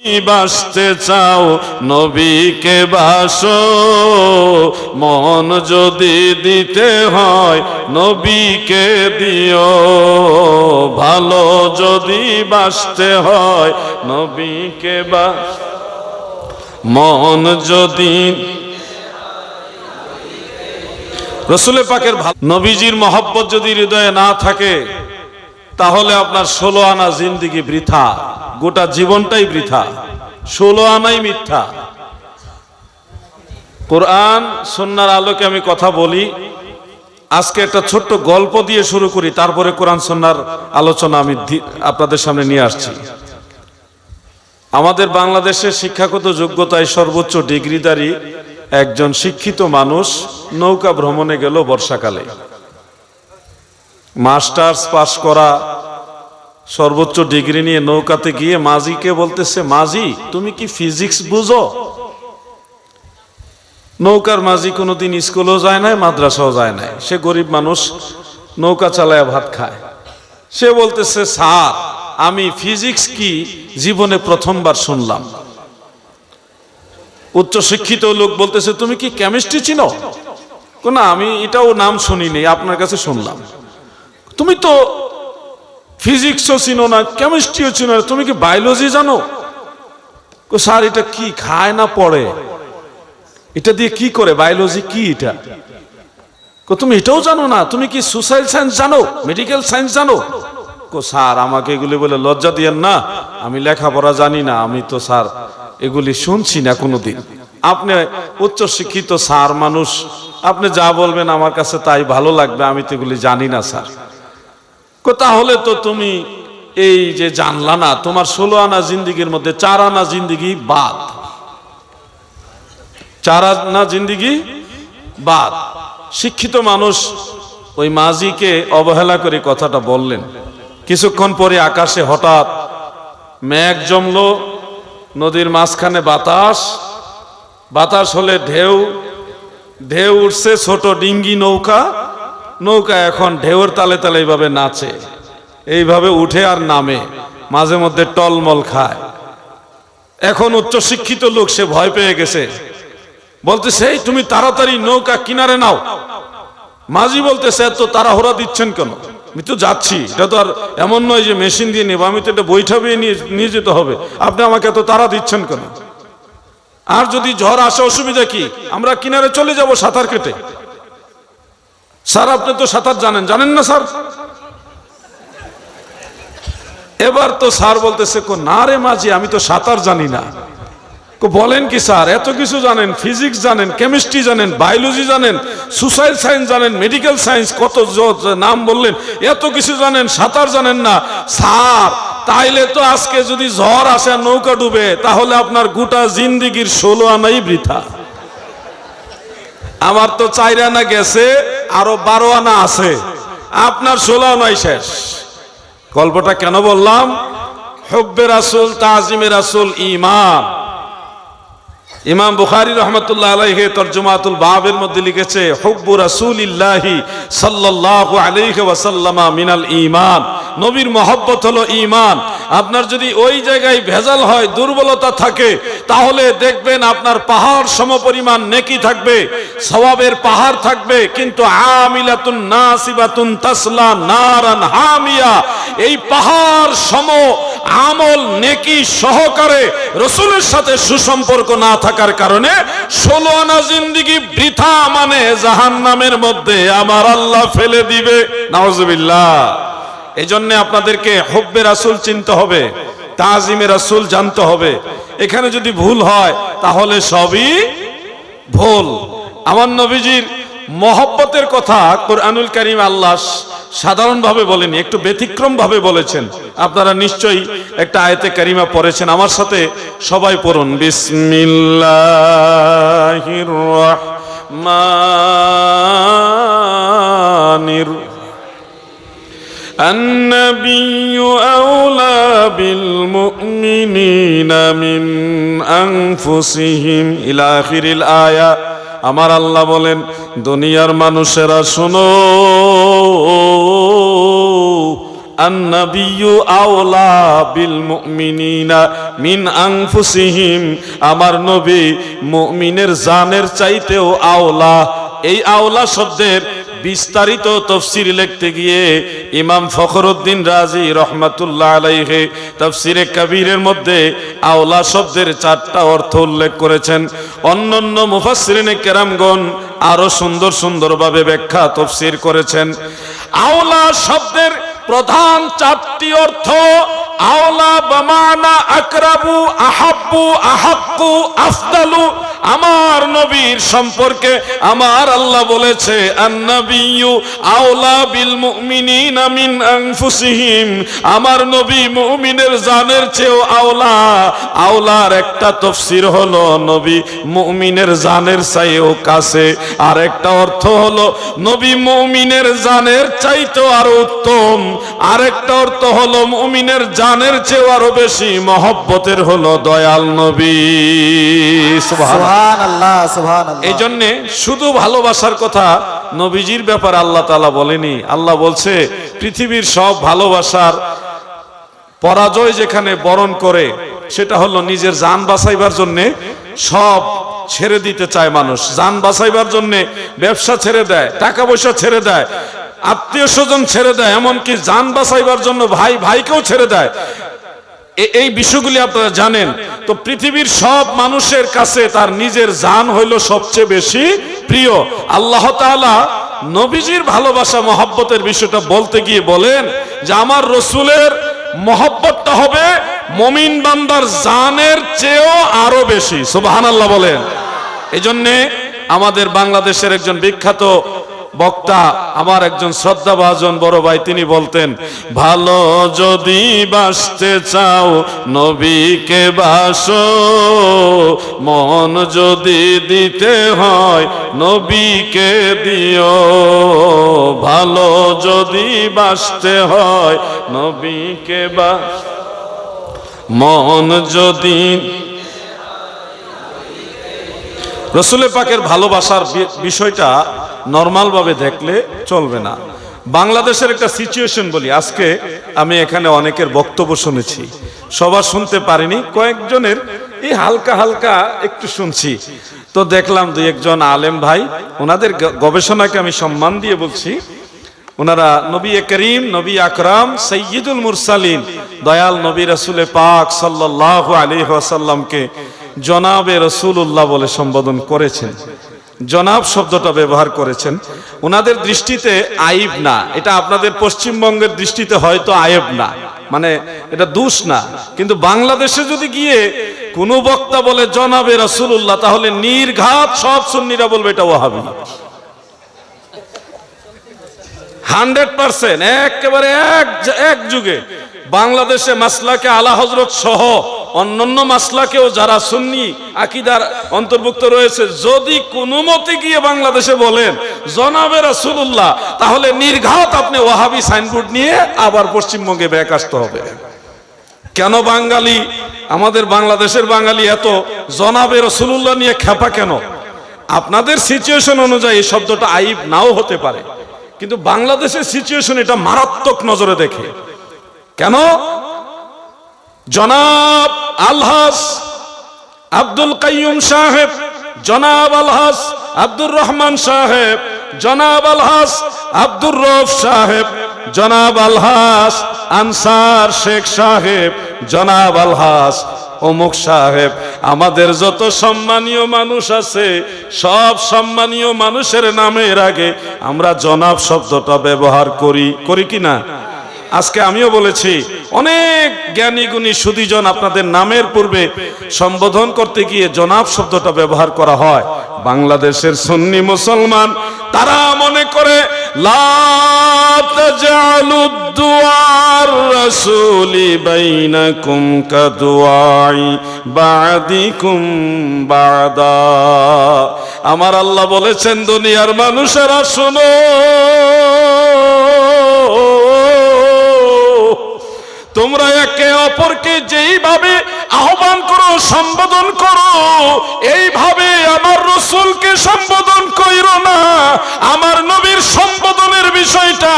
বাসতে চাও, নবীকে বাসো। মন যদি দিতে হয়, নবীকে দিও। ভালো যদি বাসতে হয়, নবীকে বাস মন যদি রসুলে পাকের নবীজির মহব্বত যদি হৃদয়ে না থাকে, তাহলে আপনার ষোলো আনা জিন্দিগি বৃথা। গোটা জীবনটাই বৃথা। ষোলো আনাই মিথ্যা। কোরআন সন্ন্যার আলোকে আমি কথা বলি। আজকে একটা ছোট্ট গল্প দিয়ে শুরু করি, তারপরে কোরআন সন্ন্যার আলোচনা আমি আপনাদের সামনে নিয়ে আসছি। আমাদের বাংলাদেশের শিক্ষাগত যোগ্যতায় সর্বোচ্চ ডিগ্রিধারী একজন শিক্ষিত মানুষ নৌকা ভ্রমণে গেল বর্ষাকালে। মাস্টার্স পাশ করা সর্বোচ্চ ডিগ্রি নিয়ে নৌকাতে গিয়ে মাঝিকে বলতেছে, মাঝি, তুমি কি ফিজিক্স বুঝো? নৌকার মাঝি কোনোদিন স্কুলেও যায় নাই, মাদ্রাসাও যায় নাই। সে গরিব মানুষ নৌকা চালায় ভাত খায়। সে বলতেছে, স্যার, আমি ফিজিক্স কি জীবনে প্রথমবার শুনলাম। উচ্চ শিক্ষিত লোক বলতেছে, তুমি কি কেমিস্ট্রি চিনো? না, আমি এটাও নাম শুনিনি, আপনার কাছে শুনলাম। তুমি তো ফিজিক্সও চিনো না কেমিস্ট্রিও চিনো না। তুমি কি বায়োলজি জানো? স্যার, এটা কি খায় না পড়ে? এটা দিয়ে কি করে? বায়োলজি কি এটা? তুমি এটাও জানো না? তুমি কি সোশ্যাল সায়েন্স জানো? মেডিকেল সায়েন্স জানো? কো, স্যার, আমাকে এগুলি বলে লজ্জা দিয়েন না। আমি লেখাপড়া জানি না। আমি তো, স্যার, এগুলি শুনছি না কোনোদিন। আপনি উচ্চ শিক্ষিত স্যার, মানুষ। আপনি যা বলবেন আমার কাছে তাই ভালো লাগবে। আমি তো এগুলি জানি না, স্যার। তাহলে তো তুমি এই যে জানলা না তোমার ষোলো আনা জিন্দিগির মধ্যে চার আনা জিন্দিগি বাদ। চার আনা জিন্দিগি বাদ। শিক্ষিত মানুষ ওই মাঝিকে অবহেলা করে কথাটা বললেন। কিছুক্ষণ পরে আকাশে হঠাৎ মেঘ জমলো, নদীর মাঝখানে বাতাস। বাতাস হলে ঢেউ ঢেউ উঠছে ছোট ডিঙ্গি নৌকা। নৌকা এখন ঢেউর তালে তালে এইভাবে নাচে। এইভাবে উঠে আর নামে, মাঝে মধ্যে টলমল খায়। এখন উচ্চ শিক্ষিত লোক সে ভয় পেয়ে গেছে। বলতে সেই তুমি তাড়াতাড়ি নৌকা কিনারে নাও। মাঝি বলতে বলতেছে, এত তাড়াহুড়া দিচ্ছেন কেন? আমি তো যাচ্ছি। এটা তো আর এমন নয় যে মেশিন দিয়ে নেব। আমি তো এটা বৈঠা নিয়ে নিয়ে যেতে হবে। আপনি আমাকে এত তাড়া দিচ্ছেন কেন? আর যদি ঝড় আসে, অসুবিধা কি? আমরা কিনারে চলে যাব সাঁতার কেটে। স্যার, আপনি তো সাঁতার জানেন। জানেন না, স্যার? এবার তো স্যার বলতেছে, কো না রে মাঝি, আমি তো সাঁতার জানি না। কো বলেন কি, স্যার? এত কিছু জানেন, ফিজিক্স জানেন, কেমিস্ট্রি জানেন, বায়োলজি জানেন সোশ্যাল সায়েন্স জানেন, মেডিকেল সায়েন্স, কত নাম বললেন, এত কিছু জানেন, সাঁতার জানেন না। স্যার, তাইলে তো আজকে যদি ঝড় আসে নৌকা ডুবে, তাহলে আপনার গোটা জিন্দিগির ষোলো আনাই বৃথা। আমার তো চার আনা গেছে, আরও বারো আনা আছে। আপনার ষোলো আনাই শেষ। গল্পটা কেন বললাম? হব্বের আসল তাজিমের রাসুল ইমান ইমাম বুখারি রহমতুল্লাহ আলাইহে তর্জমাতুল বাবের মধ্যে লিখেছে, হুব্বু রাসূলিল্লাহি সাল্লাল্লাহু আলাইহি ওয়াসাল্লামা মিনাল ঈমান। নবীর মহব্বত হলো ইমান আপনার যদি ওই জায়গায় ভেজাল হয়, দুর্বলতা থাকে, তাহলে দেখবেন আপনার পাহাড় সমপরিমাণ নেকি থাকবে, সওয়াবের পাহাড় থাকবে, কিন্তু আমিলাতুন নাসিবাতুন তাসলা নারান হামিয়া। এই পাহাড় সম আমল নেকি সহকারে রসুলের সাথে সুসম্পর্ক না থাকার কারণে ষোলো আনা জিন্দিগি বৃথা মানে জাহান নামের মধ্যে আমার আল্লাহ ফেলে দিবে। নাওজবিল্লাহ এই জন্য আপনাদেরকে হব্বে রাসুল চিনতে হবে, তাজিমে রাসুল জানতে হবে। এখানে যদি ভুল হয়, তাহলে সবই ভুল। আমার নবীজির মহব্বতের কথা কোরআনুল করিম আল্লাহ সাধারণভাবে বলেনি একটু ব্যতিক্রম ভাবে বলেছেন আপনারা নিশ্চয়ই একটা আয়তে কারিমা পড়েছেন আমার সাথে সবাই পড়ুন বিসমিল্লাহির রহমানির النبي أولى بالمؤمنين من أنفسهم إلى آخر الآية আমার আল্লাহ বলেন দুনিয়ার মানুষেরা শোনো আমার নবী মুমিনের জানের চাইতেও আওলা। এই আওলা শব্দের বিস্তারিত তফসির লিখতে গিয়ে ইমাম ফখরুদ্দিন রাজি রহমাতুল্লাহ আলাইহে তফসিরে কবিরের মধ্যে আওলা শব্দের চারটা অর্থ উল্লেখ করেছেন। অন্যান্য মুফাসসিরিনে কেরামগণ আরও সুন্দর সুন্দরভাবে ব্যাখ্যা তফসির করেছেন। আওলা শব্দের প্রধান চারটি অর্থ আওলা বামানা আকরাবু আহাব্বু আহাক্কু আফদালু আমার নবীর সম্পর্কে আমার আল্লাহ বলেছে, আন্নাবিয়ু আওলা বিল মুমিনিনা মিন আনফুসিহিম। আমার নবী মুমিনের জানের চেয়েও আওলা। আওলার একটা তফসির হলো, নবী মুমিনের জানের চাইও কাছে। আর একটা অর্থ হলো, নবী মুমিনের জানের চাইতো আরও উত্তম। আরেকটা অর্থ হলো, মুমিনের জানের চেয়েও আরও বেশি মহব্বতের হলো দয়াল নবী। সুবহানাল্লাহ। এই জন্যে শুধু ভালোবাসার কথা নবীজির ব্যাপারে আল্লাহ তালা বলেনি। আল্লাহ বলছে, পৃথিবীর সব ভালোবাসার পরাজয় যেখানে বরণ করে, সেটা হলো নিজের জান বাঁচাইবার জন্যে সব ছেড়ে দিতে চায় মানুষ। জান বাঁচাইবার জন্যে ব্যবসা ছেড়ে দেয়, টাকা পয়সা ছেড়ে দেয়, আত্মীয় স্বজন ছেড়ে দেয়, এমনকি জান বাঁচাইবার জন্য ভাই ভাইকেও ছেড়ে দেয়। এই বিষয়গুলি আপনারা জানেন। তো পৃথিবীর সব মানুষের কাছে তার নিজের জান হইল সবচেয়ে বেশি প্রিয়। আল্লাহ তাআলা নবীজির ভালোবাসা, মহব্বতের বিষয়টা বলতে গিয়ে বলেন যে, আমার রসুলের মহব্বতটা হবে মমিন বান্দার জানের চেয়েও আরও বেশি। সুবহানাল্লাহ বলেন। এই জন্যে আমাদের বাংলাদেশের একজন বিখ্যাত বক্তা, আমার একজন শ্রদ্ধাভাজন বড় ভাই, তিনি বলতেন, ভালো যদি বাসতে চাও, নবীকে বাসো। মন যদি দিতে হয়, নবীকে দিও। ভালো যদি বাসতে হয়, নবীকে বাস মন যদি রসুলের পাকের ভালোবাসার বিষয়টা নর্মাল ভাবে দেখলে চলবে না। বাংলাদেশের একটা সিচুয়েশন বলি, আজকে আমি এখানে অনেকের বক্তব্য শুনেছি। সবার শুনতে পারিনি, কয়েকজনের এই হালকা হালকা একটু শুনছি। তো দেখলাম দুই একজন আলেম ভাই, ওনাদের গবেষণাকে আমি সম্মান দিয়ে বলছি। ওনারা নবী করিম, নবী আকরাম সৈয়দুল মুরসালিন, দয়াল নবী রসুলে পাক সাল্লাহ আলী আসাল্লামকে জনাবে রসুল্লাহ বলে সম্বোধন করেছেন। জনাব শব্দটা ব্যবহার করেছেন। ওনাদের দৃষ্টিতে আইব না। এটা আপনাদের পশ্চিমবঙ্গের দৃষ্টিতে হয়তো আয়েব না। মানে এটা দোষ না। কিন্তু বাংলাদেশে যদি গিয়ে কোনো বক্তা বলে, জনাবে রসুল্লাহ তাহলে নির্ঘাত সব সুন্নিরা বলবে এটা ওহাবি হান্ড্রেড পার্সেন্ট, একেবারে এক এক যুগে। বাংলাদেশে মাসলাকে আলা হজরত সহ অন্যান্য মাসলাকেও যারা সুন্নি আকিদার অন্তর্ভুক্ত রয়েছে, যদি কোনো মতে গিয়ে বাংলাদেশে বলেন, জনাবে রাসূলুল্লাহ তাহলে নির্ঘাত আপনি ওয়াহাবি সাইনবোর্ড নিয়ে আবার পশ্চিমবঙ্গে ব্যাক আসতে হবে। কেন বাঙালি, আমাদের বাংলাদেশের বাঙালি এত জনাবে রসুল্লাহ নিয়ে খেপা কেন? আপনাদের সিচুয়েশন অনুযায়ী এই শব্দটা আইব নাও হতে পারে। কিন্তু বাংলাদেশের সিচুয়েশন এটা মারাত্মক নজরে দেখে। কেন? জনাব আলহাস আব্দুল কাইয়ুম সাহেব, জনাব আলহাস আব্দুর রহমান সাহেব, জনাব আলহাস আব্দুর রফ সাহেব, জনাব আলহাস আনসার শেখ সাহেব, জনাব আলহাস অমুক সাহেব। আমাদের যত সম্মানীয় মানুষ আছে, সব সম্মানীয় মানুষের নামের আগে আমরা জনাব শব্দটা ব্যবহার করি। করি কি না? আজকে আমিও বলেছি, অনেক জ্ঞানী গুণী সুদীজন আপনাদের নামের পূর্বে সম্বোধন করতে গিয়ে জনাব শব্দটা ব্যবহার করা হয়। বাংলাদেশের সুন্নি মুসলমান, তারা মনে করে আমার আল্লাহ বলেছেন, দুনিয়ার মানুষেরা শোনো। তোমরা একে অপরকে যেইভাবে আহ্বান করো, সম্বোধন করো, এইভাবে আমার রসুলকে সম্বোধন কইরো না। আমার নবীর সম্বোধনের বিষয়টা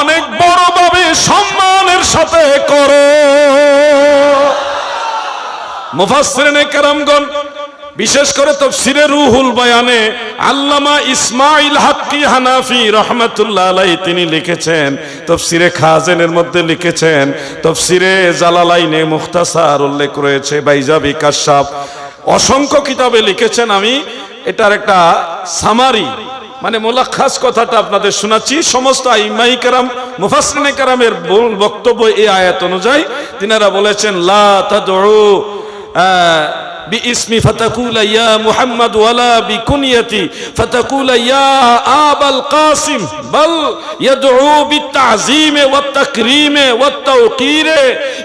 অনেক বড়ভাবে সম্মানের সাথে করো। মুফাসরিনে কারামগণ বিশেষ করে তফসিরে রুহুল বয়ানে আল্লামা ইসমাইল হাক্কি হানাফি রহমাতুল্লাহ আলাই তিনি লিখেছেন, তফসিরে খাজেনের মধ্যে লিখেছেন, তফসিরে জালালাইনে মুখতাসার উল্লেখ রয়েছে বাইজাবি কাশাব অসংখ্য কিতাবে লিখেছেন আমি, এটার একটা সামারি মানে মোলাখাস কথাটা আপনাদের শোনাচ্ছি। সমস্ত আইমাই কারাম মুফাসরিনে কারামের মূল বক্তব্য এই আয়াত অনুযায়ী, তিনারা বলেছেন, লা তাদউ باسمي فتقول يا محمد ولا بكنيتي فتقول يا آبا القاسم بل يدعو بالتعظيم والتكريم والتوقير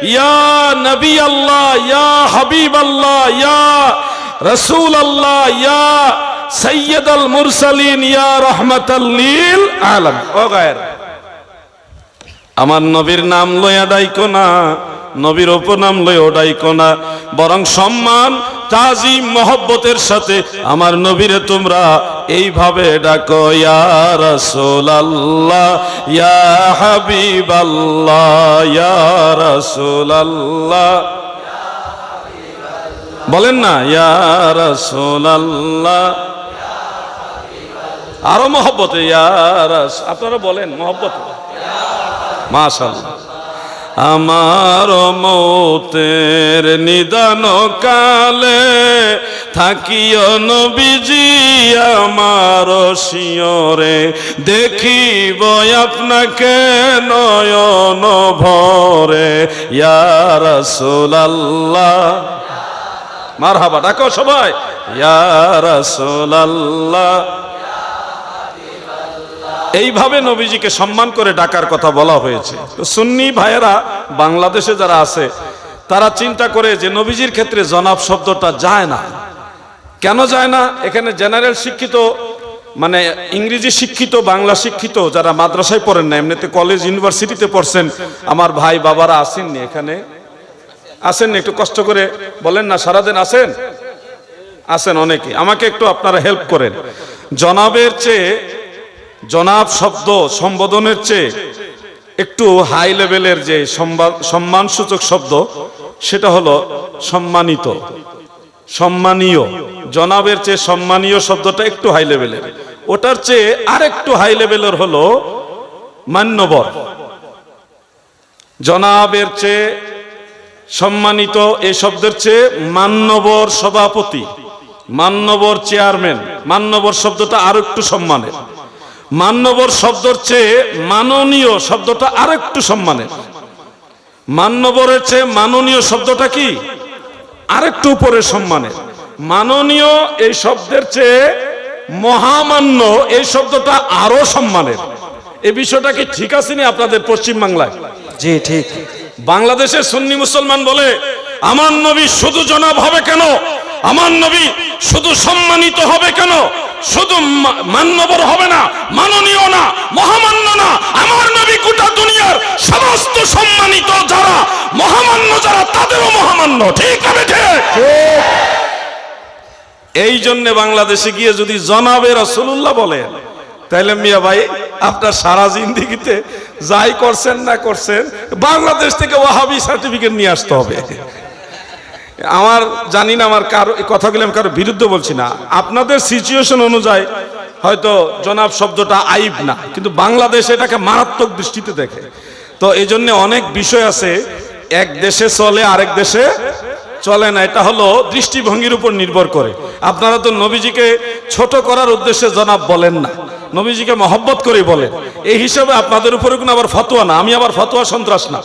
يا نبي الله يا حبيب الله يا رسول الله يا سيد المرسلين يا رحمة للعالم وغير আমার নবীর নাম লইয়া ডাইকো না নবীর উপনাম লইয়া ডাইকো না। বরং সম্মান তাজি মহব্বতের সাথে আমার নবীরে তোমরা এইভাবে ডাকো, ইয়া রাসূলুল্লাহ, ইয়া হাবিবাল্লাহ, ইয়া রাসূলুল্লাহ। বলেন না, ইয়া রাসূলুল্লাহ। আরও মহব্বতে, ইয়া রাস আপনারা বলেন মহব্বতে। মাশাল্লাহ আমার মৌতের নিদান কালে থাকিও নবীজি আমার শিয়রে, দেখিব আপনাকে নয়ন ভরে। ইয়ার রাসূলুল্লাহ। মারহাবা, ডাকো সবাই। ইয়ার রাসূলুল্লাহ। এইভাবে নবীজিকে সম্মান করে ডাকার কথা বলা হয়েছে। তো সুন্নি ভাইয়েরা, বাংলাদেশে যারা আছে, তারা চিন্তা করে যে নবীজির ক্ষেত্রে জনাব শব্দটা যায় না। কেন যায় না? এখানে জেনারেল শিক্ষিত মানে ইংরেজি শিক্ষিত, বাংলা শিক্ষিত যারা মাদ্রাসায় পড়েন না, এমনিতে কলেজ, ইউনিভার্সিটিতে পড়ছেন, আমার ভাই বাবারা আসেননি এখানে। আসেন একটু কষ্ট করে বলেন না, সারাদিন আসেন? আসেন অনেকে। আমাকে একটু আপনারা হেল্প করেন। জনাবের চেয়ে জনাব শব্দ সম্বোধনের চেয়ে একটু হাই লেভেলের যে সম্মানসূচক শব্দ, সেটা হলো সম্মানিত। সম্মানীয়। জনাবের চেয়ে সম্মানীয় শব্দটা একটু হাই লেভেলের ওটার চেয়ে আরেকটু হাই লেভেলের হলো মান্যবর। জনাবের চেয়ে সম্মানিত এই শব্দের চেয়ে মান্যবর সভাপতি, মান্যবর চেয়ারম্যান মান্যবর শব্দটা আরও একটু সম্মানের। মান্যবর শব্দর চেয়ে মাননীয় শব্দটা আর একটু সম্মানের। মান্যবরের চেয়ে মাননীয় শব্দটা কি? আরেকটু উপরে সম্মানের। মাননীয় এই শব্দের চেয়ে মহামান্য এই শব্দটা আরও সম্মানের। এই বিষয়টা কি ঠিক আছে নি আপনাদের পশ্চিম বাংলায় জি ঠিক। বাংলাদেশের সুন্নি মুসলমান বলে আমার নবী শুধু জনাব হবে কেন? আমার নবী শুধু সম্মানিত হবে কেন? শুধু মান্যবর হবে না, মাননীয় না, মহামান্য না। আমার নবী গোটা দুনিয়ার সমস্ত সম্মানিত যারা মহামান্য যারা, তাদেরও মহামান্য। ঠিক হবে ঠিক। এই জন্য বাংলাদেশে গিয়ে যদি জনাবে রসুল্লাহ বলেন তাহলে মিয়া ভাই, আপনার সারা জিন্দিগিতে যাই করছেন না করছেন, বাংলাদেশ থেকে ওয়াহাবি সার্টিফিকেট নিয়ে আসতে হবে। আমার জানি না, আমার কারও কথাগুলো আমি কারও বিরুদ্ধে বলছি না। আপনাদের সিচুয়েশন অনুযায়ী হয়তো জনাব শব্দটা আইব না, কিন্তু বাংলাদেশ এটাকে মারাত্মক দৃষ্টিতে দেখে। তো এই জন্য অনেক বিষয় আছে, এক দেশে চলে, আরেক দেশে চলে না, এটা হলো দৃষ্টিভঙ্গির উপর নির্ভর করে। আপনারা তো নবীজিকে ছোট করার উদ্দেশ্যে জনাব বলেন না, নবীজিকে মহব্বত করে বলেন। এই হিসাবে আপনাদের উপরে কোনো আবার ফতোয়া না, আমি আবার ফতোয়া সন্ত্রাস না।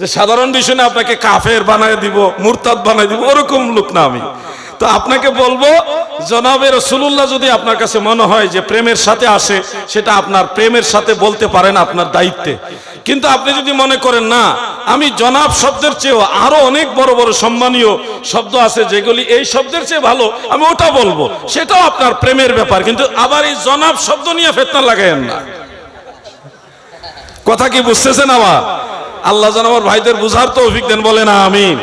যে সাধারণ বিষয় না, আপনাকে কাফের বানায় দিব, মুরতাদ বানায় দিব, ওরকম লোক না আমি। তো আপনাকে বলব জনাবের রসুল্লাহ যদি আপনার কাছে মনে হয় যে প্রেমের সাথে আসে, সেটা আপনার প্রেমের সাথে বলতে পারেন আপনার দায়িত্বে। কিন্তু আপনি যদি মনে করেন, না, আমি জনাব শব্দের চেয়েও আরও অনেক বড় বড় সম্মানীয় শব্দ আছে, যেগুলি এই শব্দের চেয়ে ভালো, আমি ওটা বলব। সেটাও আপনার প্রেমের ব্যাপার, কিন্তু আবার এই জনাব শব্দ নিয়ে ফেতনা লাগায়েন না। কথা কি বুঝতেছেন আবার? আল্লাহ যেন আমার ভাইদের বুঝার তো অভিজ্ঞান বলে না আমিন।